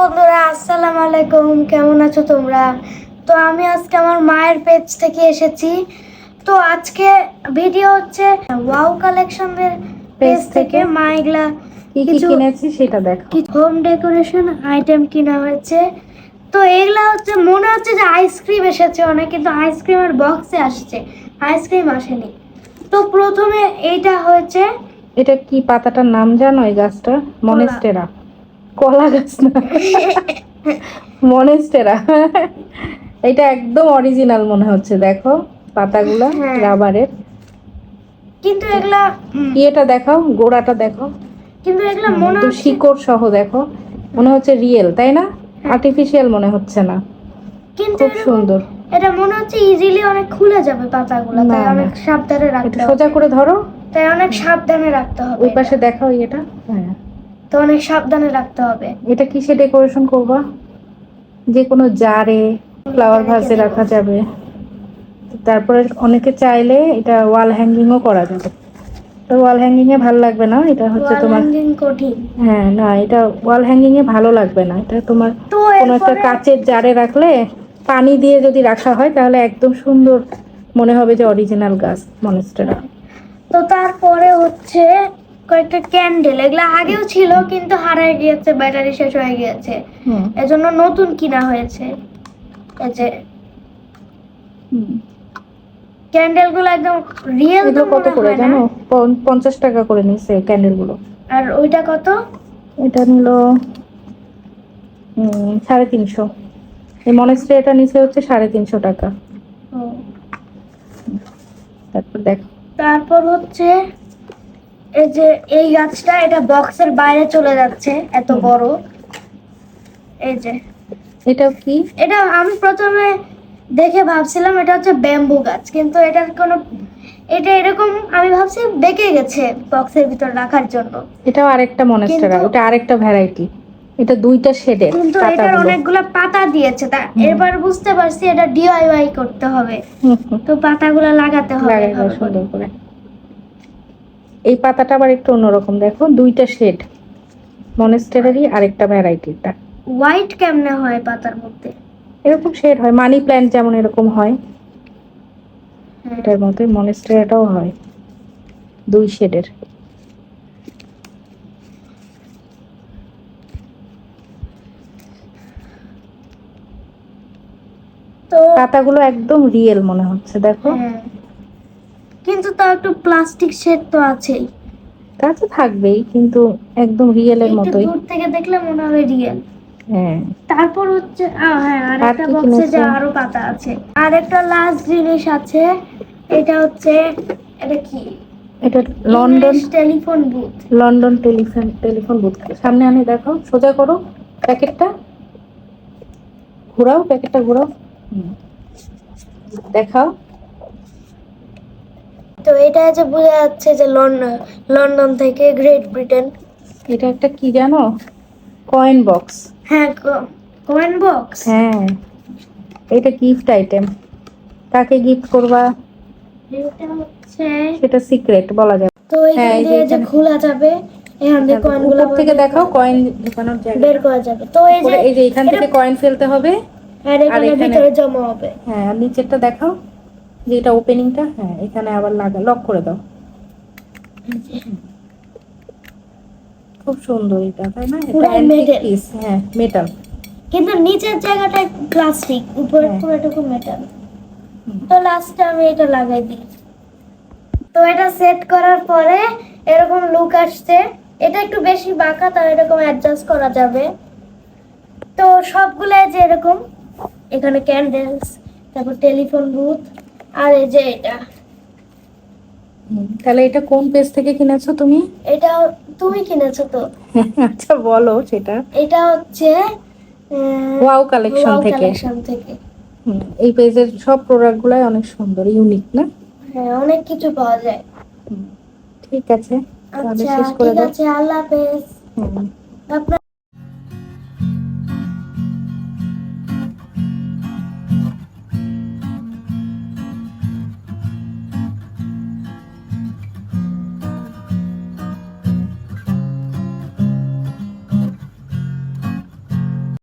বন্ধুরা আসসালামু আলাইকুম। কেমন আছো তোমরা? তো আমি আজকে আমার মায়ের পেজ থেকে এসেছি। তো আজকে ভিডিও হচ্ছে ওয়াও কালেকশনের পেজ থেকে? মা এগুলা কি কি কিনেছি সেটা দেখো। কিছু হোম ডেকোরেশন আইটেম কিনা হয়েছে। তো এগুলা হচ্ছে মনে হচ্ছে যে আইসক্রিম এসেছে অনেক কিন্তু আইসক্রিমের বক্সে আসছে। আইসক্রিম আসেনি। তো প্রথমে এইটা হয়েছে এটা কি পাতাটার নাম জানো এই গাছটা মনেস্টেরা। কলা গাছ না। মনেস্টেরা। এটা একদম অরিজিনাল মনে হচ্ছে দেখো। পাতাগুলো হ্যাঁ। রাবারের। কিন্তু এগুলা ইয়েটা দেখাও গোড়াটা দেখো কিন্তু এগুলা মনে হচ্ছে শিকড় সহ দেখো। মনে হচ্ছে রিয়েল তাই না? আর্টিফিশিয়াল মনে হচ্ছে না। কিন্তু খুব সুন্দর। এটা মনে হচ্ছে ইজিলি অনেক খুলে যাবে পাতাগুলো তাই। অনেক সাবধানে এটা রাখতে সোজা করে ধরো। তাই অনেক সাবধানে রাখতে হবে ওই পাশে দেখাও ইয়েটা। হ্যাঁ। তো অনেক সাবধানে রাখতে হবে। এটা কিসে ডেকোরেশন করবা? যে কোনো জারে ফ্লাওয়ার ভাসে রাখা যাবে। তারপরে অনেকে চাইলে এটা ওয়াল হ্যাঙ্গিংও করা যাবে। তো ওয়াল হ্যাঙ্গিং এ ভালো লাগবে না? এটা হচ্ছে তোমার হ্যাঁ না এটা ওয়াল হ্যাঙ্গিং এ ভালো লাগবে না। এটা তোমার কোনো একটা কাচের জারে রাখলে পানি দিয়ে যদি রাখা হয় তাহলে একদম সুন্দর মনে হবে যে অরিজিনাল গাছ মনেস্টেরা। তো তারপরে হচ্ছে কয়েকটা ক্যান্ডেল এগুলো আগেও ছিল কিন্তু হারিয়ে গিয়েছে ব্যাটারি শেষ হয়ে গিয়েছে। এজন্য নতুন কিনা হয়েছে। এই যে ক্যান্ডেলগুলো একদম রিয়েল তো কত করে জানো? পঞ্চাশ টাকা করে নিচ্ছে ক্যান্ডেলগুলো। আর ওইটা কত? এটা নিল সাড়ে তিনশো। এই মনেস্ট্রি এটা নিচে হচ্ছে সাড়ে তিনশো টাকা। তারপর দেখ। তারপর হচ্ছে এই যে এই গাছটা এটা বক্সের বাইরে চলে যাচ্ছে এত বড়। এই যে। এটা কি? এটা আমি প্রথমে দেখে ভাবছিলাম এটা হচ্ছে ব্যাম্বু গাছ কিন্তু এটার কোনো এটা এরকম আমি ভাবছি বেঁকে গেছে বক্সের ভিতর রাখার জন্য। এটাও আরেকটা মনেস্টেরা ওটা আরেকটা ভ্যারাইটি। এটা দুইটা শেডের কিন্তু এটার অনেকগুলো পাতা দিয়েছে তা এবার বুঝতে পারছি এটা ডিআইওয়াই করতে হবে। তো পাতাগুলো লাগাতে হবে। সুন্দর করে। পাতাটা আবার একটু অন্যরকম দেখো দুইটা শেড মনেস্টেরারই আরেকটা ভ্যারাইটিটা হোয়াইট কেমনে হয় পাতার মধ্যে এরকম শেড হয় মানি প্ল্যান্ট যেমন এরকম হয় হ্যাঁ। এটার মধ্যে মনেস্টেরাটাও হয় দুই শেডের তো পাতাগুলো একদম রিয়েল মনে হচ্ছে দেখো হ্যাঁ। কিন্তু তাও একটু প্লাস্টিক শেড তো আছেই। তা তো থাকবেই কিন্তু একদম রিয়েলের একটু মতোই। দূর থেকে দেখলে মনে হবে রিয়েল হ্যাঁ। তারপর হচ্ছে আহ, হ্যাঁ আর একটা কি বক্সে যে? আরও পাতা আছে। আর একটা লাস্ট জিনিস আছে এটা হচ্ছে এটা কি? এটা London telephone booth London telephone telephone booth সামনে আনি দেখো সোজা করো প্যাকেটটা। ঘোরাও প্যাকেটটা ঘোরাও। হুম। দেখাও। তো এটা যে বোঝা যাচ্ছে যে লন্ডন লন্ডন থেকে গ্রেট ব্রিটেন এটা একটা কি জানো? কয়েন বক্স হ্যাঁ কয়েন বক্স হ্যাঁ। এটা গিফট আইটেম কাকে গিফট করবা? এটা হচ্ছে সেটা সিক্রেট বলা যায় তো হ্যাঁ, এখান এই যে দিয়ে যে খোলা যাবে এখান থেকে কয়েনগুলো থেকে দেখাও কয়েন ঢোকানোর জায়গা বের করা যাবে। তো এই যে এই যে এখান থেকে কয়েন ফেলতে হবে। আর এখানে ভিতরে জমা হবে। হ্যাঁ আর নিচেরটা দেখাও। যে এটা ওপেনিংটা হ্যাঁ এখানে আবার লাগা লক করে দাও। খুব সুন্দর এটা তাই না? metal। হ্যাঁ মেটাল কিন্তু নিচের জায়গাটা প্লাস্টিক উপরে হ্যাঁ। পুরোটুকু মেটাল তো লাস্টে আমি এটা লাগাই দিই। তো এটা সেট করার পরে এরকম লুক আসছে। এটা একটু বেশি বাঁকা তাও এরকম অ্যাডজাস্ট করা যাবে। তো সবগুলো যে এরকম এখানে ক্যান্ডেলস তারপর টেলিফোন বুথ আর এই যে এটা। তাহলে এটা কোন পেজ থেকে কিনেছো তুমি? এটা তুমি কিনেছো তো। আচ্ছা বলো সেটা। এটা হচ্ছে ওয়াও কালেকশন থেকে। কালেকশন থেকে। এই পেজের সব প্রোডাক্টগুলাই অনেক সুন্দর ইউনিক না? হ্যাঁ অনেক কিছু পাওয়া যায়। ঠিক আছে আচ্ছা শেষ করে ঠিক আছে আল্লাহ হাফেজ।